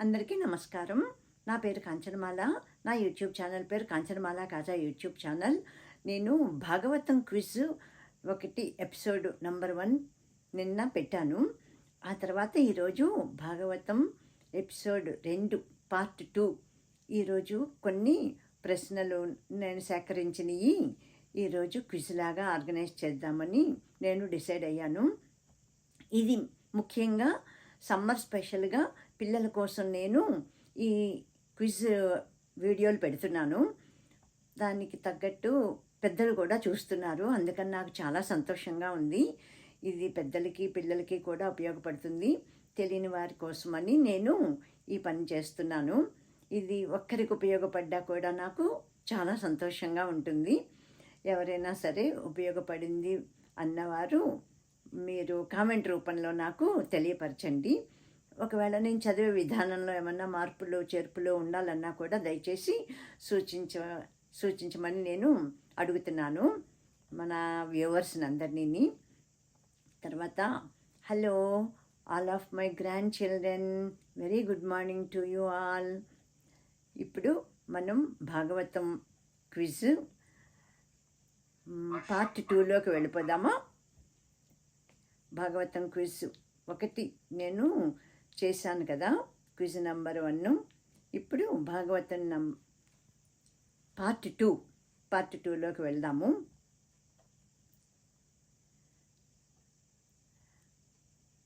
అందరికీ నమస్కారం. నా పేరు కాంచనమాల. నా యూట్యూబ్ ఛానల్ పేరు కాంచనమాల కాజా యూట్యూబ్ ఛానల్. నేను భాగవతం క్విజ్ ఒకటి ఎపిసోడ్ నంబర్ వన్ నిన్న పెట్టాను. ఆ తర్వాత ఈరోజు భాగవతం ఎపిసోడ్ రెండు పార్ట్ టూ ఈరోజు కొన్ని ప్రశ్నలు నేను సేకరించినవి ఈరోజు క్విజ్ లాగా ఆర్గనైజ్ చేద్దామని నేను డిసైడ్ అయ్యాను. ఇది ముఖ్యంగా సమ్మర్ స్పెషల్గా పిల్లల కోసం నేను ఈ క్విజ్ వీడియోలు పెడుతున్నాను. దానికి తగ్గట్టు పెద్దలు కూడా చూస్తున్నారు. అందుకని నాకు చాలా సంతోషంగా ఉంది. ఇది పెద్దలకి పిల్లలకి కూడా ఉపయోగపడుతుంది. తెలియని వారి కోసమని నేను ఈ పని చేస్తున్నాను. ఇది ఒక్కరికి ఉపయోగపడ్డా కూడా నాకు చాలా సంతోషంగా ఉంటుంది. ఎవరైనా సరే ఉపయోగపడింది అన్నవారు మీరు కామెంట్ రూపంలో నాకు తెలియపరచండి. ఒకవేళ నేను చదివే విధానంలో ఏమన్నా మార్పులు చేర్పులు ఉండాలన్నా కూడా దయచేసి సూచించ సూచించమని నేను అడుగుతున్నాను మన వ్యూవర్స్ని అందరినీ. తర్వాత hello all of my grand children very good morning to you all. ఇప్పుడు మనం భాగవతం క్విజ్ పార్ట్ టూలోకి వెళ్ళిపోదామా? భాగవతం క్విజ్ ఒకటి. నేను చేశాను కదా క్విజ్ నంబర్ వన్ ఇప్పుడు భాగవతం నం పార్ట్ టూ పార్ట్ టూలోకి వెళ్దాము.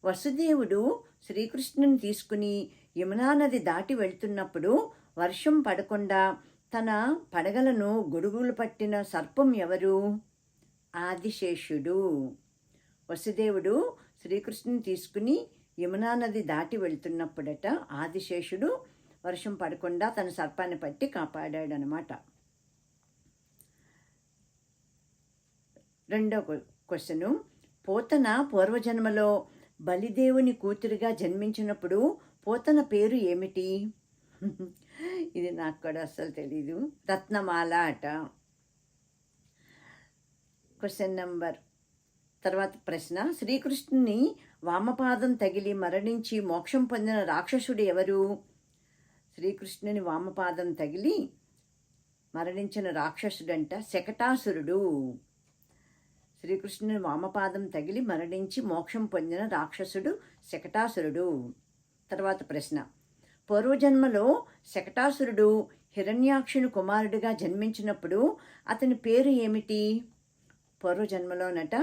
వసుదేవుడు శ్రీకృష్ణుని తీసుకుని యమునా నది దాటి వెళ్తున్నప్పుడు వర్షం పడకుండా తన పడగలను గొడుగులు పట్టిన సర్పం ఎవరు? ఆదిశేషుడు. వసుదేవుడు శ్రీకృష్ణుని తీసుకుని యమునా నది దాటి వెళ్తున్నప్పుడట ఆదిశేషుడు వర్షం పడకుండా తన సర్పాన్ని పట్టి కాపాడాడనమాట. రెండో క్వశ్చను. పోతన పూర్వజన్మలో బలిదేవుని కూతురుగా జన్మించినప్పుడు పోతన పేరు ఏమిటి? ఇది నాకు కూడా అస్సలు తెలీదు. రత్నమాల అట. క్వశ్చన్ నెంబర్ తర్వాత ప్రశ్న. శ్రీకృష్ణుని వామపాదం తగిలి మరణించి మోక్షం పొందిన రాక్షసుడు ఎవరు? శ్రీకృష్ణుని వామపాదం తగిలి మరణించిన రాక్షసుడంట శకటాసురుడు. శ్రీకృష్ణుని వామపాదం తగిలి మరణించి మోక్షం పొందిన రాక్షసుడు శకటాసురుడు. తర్వాత ప్రశ్న. పూర్వజన్మలో శకటాసురుడు హిరణ్యాక్షుని కుమారుడిగా జన్మించినప్పుడు అతని పేరు ఏమిటి? పూర్వజన్మలోనట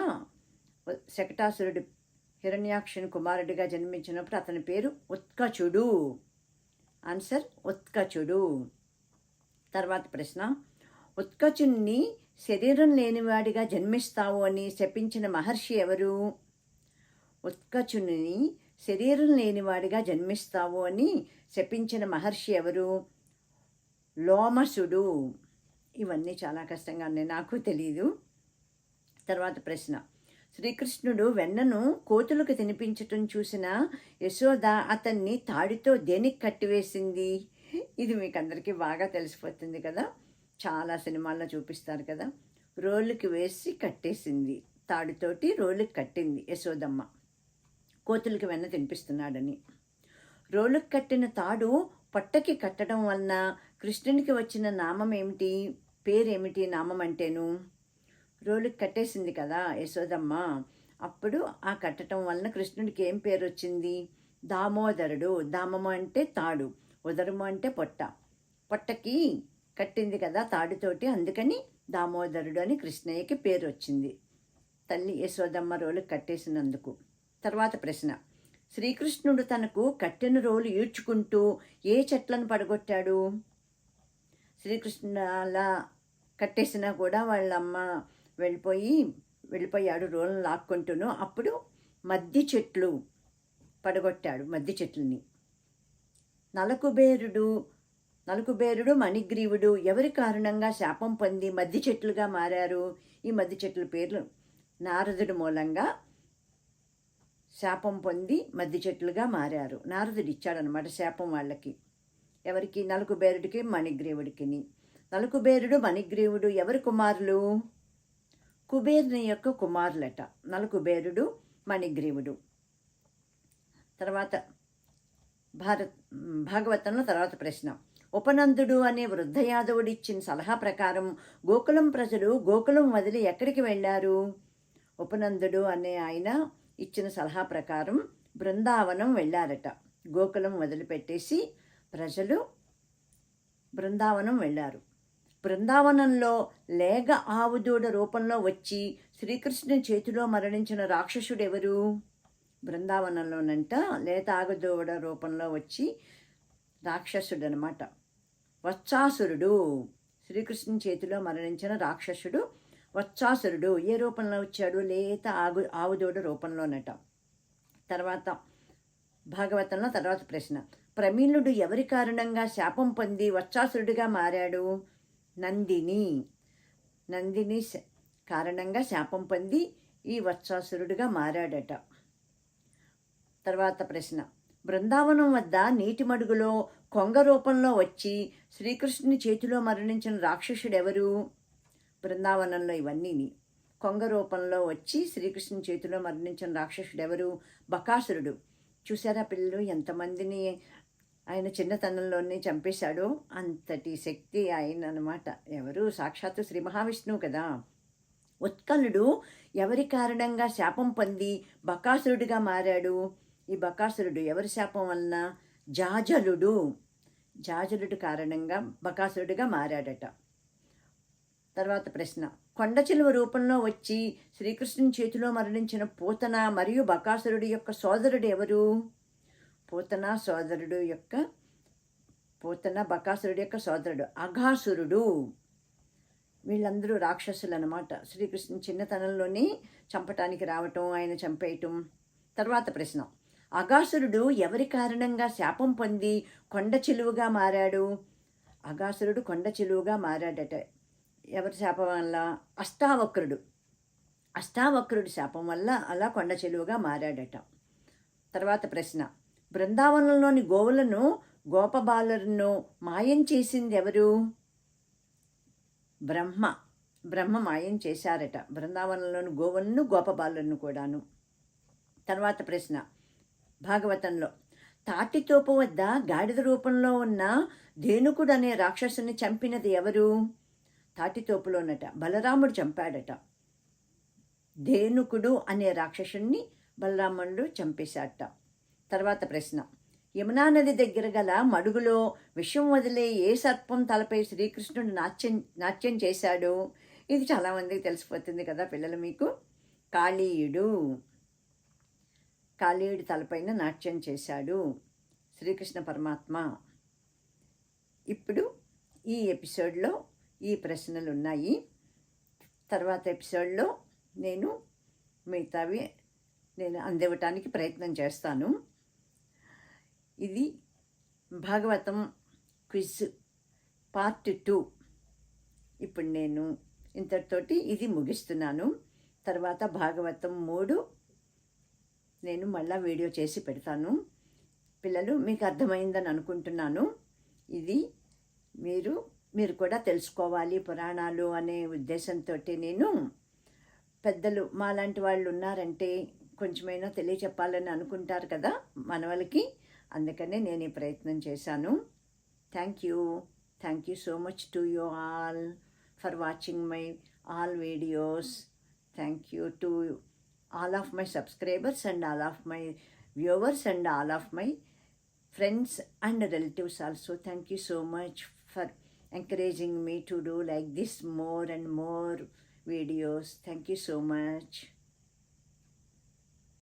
శకటాసురుడు హిరణ్యాక్షుని కుమారుడిగా జన్మించినప్పుడు అతని పేరు ఉత్కచుడు. ఆన్సర్ ఉత్కచుడు. తర్వాత ప్రశ్న ఉత్కచుని శరీరం లేనివాడిగా జన్మిస్తావు అని శపించిన మహర్షి ఎవరు? ఉత్కచుని శరీరం లేనివాడిగా జన్మిస్తావు అని శపించిన మహర్షి ఎవరు? లోమసుడు. ఇవన్నీ చాలా కష్టంగా ఉన్నాయి నాకు తెలీదు. తర్వాత ప్రశ్న శ్రీకృష్ణుడు వెన్నను కోతులకు తినిపించటం చూసిన యశోద అతన్ని తాడితో దేనికి కట్టివేసింది? ఇది మీకు అందరికీ బాగా తెలిసిపోతుంది కదా? చాలా సినిమాల్లో చూపిస్తారు కదా? రోలుకి వేసి కట్టేసింది. తాడుతోటి రోలుకి కట్టింది యశోదమ్మ. కోతులకి వెన్న తినిపిస్తున్నాడని. రోలుకి కట్టిన తాడు పొట్టకి కట్టడం వలన కృష్ణునికి వచ్చిన నామం ఏమిటి? పేరేమిటి నామం అంటేను? రోలుకి కట్టేసింది కదా యశోదమ్మ. అప్పుడు ఆ కట్టడం వలన కృష్ణుడికి ఏం పేరు వచ్చింది దామోదరుడు. దామము అంటే తాడు. ఉదరము అంటే పొట్ట. పొట్టకి కట్టింది కదా తాడుతోటి. అందుకని దామోదరుడు అని కృష్ణయ్యకి పేరు వచ్చింది తల్లి యశోదమ్మ రోలు కట్టేసినందుకు. తర్వాత ప్రశ్న. శ్రీకృష్ణుడు తనకు కట్టిన రోలు ఈడ్చుకుంటూ ఏ చెట్లను పడగొట్టాడు? శ్రీకృష్ణుడు అలా కట్టేసినా కూడా వాళ్ళమ్మ వెళ్ళిపోయి వెళ్ళిపోయాడు రోలను లాక్కుంటూను అప్పుడు మద్ది చెట్లు పడగొట్టాడు మద్ది చెట్లని. నలకుబేరుడు నలుకుబేరుడు మణిగ్రీవుడు ఎవరి కారణంగా శాపం పొంది మద్ది చెట్లుగా మారారు? ఈ మద్ది చెట్ల పేర్లు నారదుడి మూలంగా శాపం పొంది మద్ది చెట్లుగా మారారు. నారదుడు ఇచ్చాడనమాట శాపం వాళ్ళకి. ఎవరికి? నలుకుబేరుడికి మణిగ్రీవుడికి నలుకుబేరుడు మణిగ్రీవుడు ఎవరి కుమారులు? కుబేరుని యొక్క కుమారులట. నలుకుబేరుడు మణిగ్రీవుడు. తర్వాత భారత్ భాగవతంలో తర్వాత ప్రశ్న. ఉపనందుడు అనే వృద్ధ యాదవుడు ఇచ్చిన సలహా ప్రకారం గోకులం ప్రజలు గోకులం వదిలి ఎక్కడికి వెళ్ళారు? ఉపనందుడు అనే ఆయన ఇచ్చిన సలహా ప్రకారం బృందావనం వెళ్ళారట. గోకులం వదిలిపెట్టేసి ప్రజలు బృందావనం వెళ్ళారు. బృందావనంలో లేగ ఆవుదూడ రూపంలో వచ్చి శ్రీకృష్ణుని చేతిలో మరణించిన రాక్షసుడు ఎవరు బృందావనంలోనంట లేత ఆగుదూడ రూపంలో వచ్చి రాక్షసుడు అనమాట వత్సాసురుడు. శ్రీకృష్ణుని చేతిలో మరణించిన రాక్షసుడు వత్సాసురుడు. ఏ రూపంలో వచ్చాడు? లేత ఆగు ఆవుదూడ రూపంలోనట. తర్వాత భాగవతంలో తర్వాత ప్రశ్న. ప్రమీలుడు ఎవరి కారణంగా శాపం పొంది వత్సాసురుడిగా మారాడు? నందిని. నందిని కారణంగా శాపం పొంది ఈ వత్సాసురుడిగా మారాడట. తర్వాత ప్రశ్న. బృందావనం వద్ద నీటి మడుగులో కొంగ రూపంలో వచ్చి శ్రీకృష్ణుని చేతిలో మరణించిన రాక్షసుడు ఎవరు బృందావనంలో ఇవన్నీని. కొంగ రూపంలో వచ్చి శ్రీకృష్ణుని చేతిలో మరణించిన రాక్షసుడు ఎవరు బకాసురుడు. చూసారా పిల్లలు ఎంతమందిని ఆయన చిన్నతనంలోనే చంపేశాడు. అంతటి శక్తి ఆయన అనమాట ఎవరు? సాక్షాత్తు శ్రీ మహావిష్ణువు కదా. ఉత్కలుడు ఎవరి కారణంగా శాపం పొంది బకాసురుడిగా మారాడు? ఈ బకాసురుడు ఎవరి శాపం వలన? జాజలుడు. జాజలుడు కారణంగా బకాసురుడిగా మారాడట. తర్వాత ప్రశ్న. కొండ చిలువ రూపంలో వచ్చి శ్రీకృష్ణుని చేతిలో మరణించిన పూతన మరియు బకాసురుడి యొక్క సోదరుడు ఎవరు? పూతన సోదరుడు యొక్క పూతన బకాసురుడు యొక్క సోదరుడు అఘాసురుడు. వీళ్ళందరూ రాక్షసులు అనమాట శ్రీకృష్ణుని చిన్నతనంలోనే చంపటానికి రావటం ఆయన చంపేయటం. తర్వాత ప్రశ్న అగాసురుడు ఎవరి కారణంగా శాపం పొంది కొండ చిలువుగా మారాడు? అగాసురుడు కొండ చిలువుగా మారాడట. ఎవరి శాపం వల్ల? అష్టావక్రుడు. అష్టావక్రుడి శాపం వల్ల అలా కొండ చెలువుగా మారాడట. తర్వాత ప్రశ్న బృందావనంలోని గోవులను గోపబాలులను మాయం చేసింది ఎవరు? బ్రహ్మ. బ్రహ్మ మాయం చేశారట. బృందావనంలోని గోవులను గోపబాలులను కూడాను. తర్వాత ప్రశ్న. భాగవతంలో తాటితోపు వద్ద గాడిద రూపంలో ఉన్న ధేనుకుడు అనే రాక్షసుని చంపినది ఎవరు? తాటితోపులోనట బలరాముడు చంపాడట. ధేనుకుడు అనే రాక్షసుణ్ణి బలరాముడు చంపేశాడట తర్వాత ప్రశ్న. యమునా నది దగ్గర గల మడుగులో విషం వదిలే ఏ సర్పం తలపై శ్రీకృష్ణుడు నాట్యం నాట్యం చేశాడు? ఇది చాలామందికి తెలిసిపోతుంది కదా పిల్లలు మీకు. కాళీయుడు. కాళీయుడి తలపైన నాట్యం చేశాడు శ్రీకృష్ణ పరమాత్మ. ఇప్పుడు ఈ ఎపిసోడ్లో ఈ ప్రశ్నలు ఉన్నాయి. తర్వాత ఎపిసోడ్లో నేను మిగతావి నేను అందివ్వటానికి ప్రయత్నం చేస్తాను. ఇది భాగవతం క్విజ్ పార్ట్ టూ. ఇప్పుడు నేను ఇంతటితోటి ఇది ముగిస్తున్నాను. తర్వాత భాగవతం మూడు నేను మళ్ళా వీడియో చేసి పెడతాను. పిల్లలు మీకు అర్థమైందని అనుకుంటున్నాను. ఇది మీరు మీరు కూడా తెలుసుకోవాలి పురాణాలు అనే ఉద్దేశంతో నేను పెద్దలు మాలాంటి వాళ్ళు ఉన్నారంటే కొంచెమైనా తెలియచెప్పాలని అనుకుంటారు కదా మనవలకి. అందుకనే నేను ఈ ప్రయత్నం చేశాను. Thank you thank you so much to you all for watching my all videos thank you to all of my subscribers and all of my viewers and all of my friends and relatives also thank you so much for encouraging me to do like this more and more videos thank you so much